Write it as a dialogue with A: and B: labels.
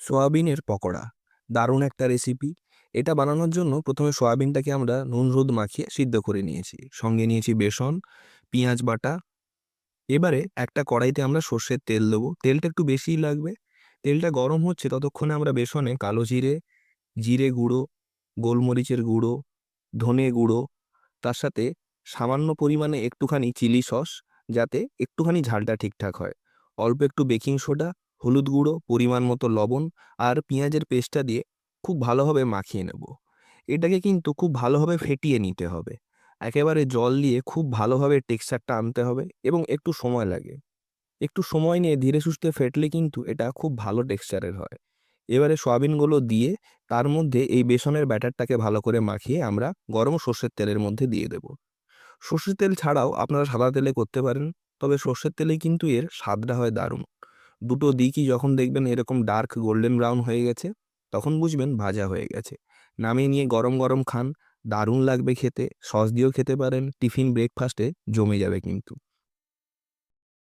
A: সোয়াবিনের পকোড়া। দারুণ একটা রেসিপি এটা বানানোর জন্য প্রথমে সোয়াবিনটাকে আমরা নুন রোদ মাখিয়ে সিদ্ধ করে নিয়েছি। সঙ্গে নিয়েছি বেসন, পেঁয়াজ বাটা। এবারে একটা কড়াইতে আমরা সর্ষের তেল দেবো। তেলটা একটু বেশিই লাগবে। তেলটা গরম হচ্ছে ততক্ষণে আমরা বেসনে কালো জিরে জিরে গুঁড়ো, গোলমরিচের গুঁড়ো, ধনে গুঁড়ো, তার সাথে সামান্য পরিমাণে একটুখানি চিলি সস, যাতে একটুখানি ঝালটা ঠিকঠাক হয়। অল্প একটু বেকিং সোডা হলুদ গুঁড়ো, পরিমাণ মতো লবণ আর পেঁয়াজের পেস্টটা দিয়ে খুব ভালোভাবে মাখিয়ে নেব। এটাকে কিন্তু খুব ভালোভাবে ফেটিয়ে নিতে হবে। একেবারে জল দিয়ে খুব ভালোভাবে টেক্সচারটা আনতে হবে এবং একটু সময় লাগে। একটু সময় নিয়ে ধীরে সুস্থে ফেটলে কিন্তু এটা খুব ভালো টেক্সচারের হয়। এবারে সয়াবিনগুলো দিয়ে তার মধ্যে এই বেসনের ব্যাটারটাকে ভালো করে মাখিয়ে আমরা গরম সর্ষের তেলের মধ্যে দিয়ে দেব। সর্ষের তেল ছাড়াও আপনারা সাদা তেলে করতে পারেন, তবে সর্ষের তেলেই কিন্তু এর স্বাদটা হয় দারুণ। দুটো দিকই যখন দেখবেন এরকম ডার্ক গোল্ডেন ব্রাউন হয়ে গেছে, তখন বুঝবেন ভাজা হয়ে গেছে। নামিয়ে নিয়ে গরম গরম খান, দারুণ লাগবে খেতে, সস দিয়েও খেতে পারেন টিফিন ব্রেকফাস্টে জমে যাবে কিন্তু।